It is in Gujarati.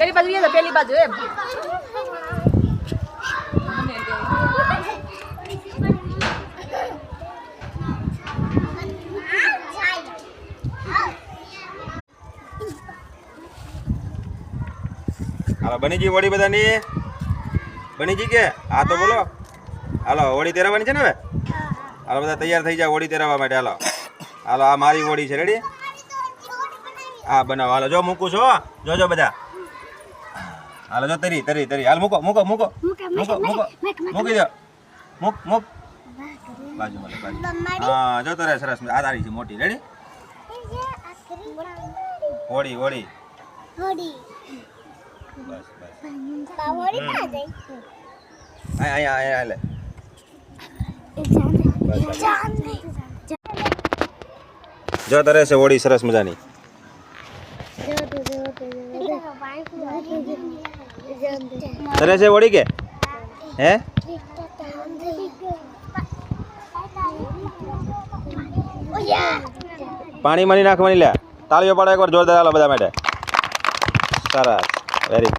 પેલી બાજુ એ પેલી બાજુ એમ. બની ગઈ વળી બધાની? બની ગઈ કે? હા, તો બોલો. હાલો હોળી તેરાવાની છે ને હવે? હાલો, બધા તૈયાર થઈ જાવ હોળી તેરાવા માટે, હાલો. હાલો, આ મારી હોળી છે રેડી હા, બનાવો. હાલો, જો મૂકું છો. જોજો બધા. હાલો જો તરી તરી તરી. હાલ મૂકો મૂકો મૂકો. મૂકો મૂકો મૂકી દો. મૂક મૂક. બાજુમાં મળે બાજુ. હા જો તો રે સરસ. આ તારી છે મોટી. રેડી હોળી હોળી. બસ બસ. અહીંયા અહીંયા અહીંયા લે. જો તરે છે હોળી સરસ મજાની. તરે છે વળી કે? હે? પાણી મની નાખવાની લે. તાળીઓ પાડો એકવાર, જોરદાર આલો બધા માટે. સરસ. વેરી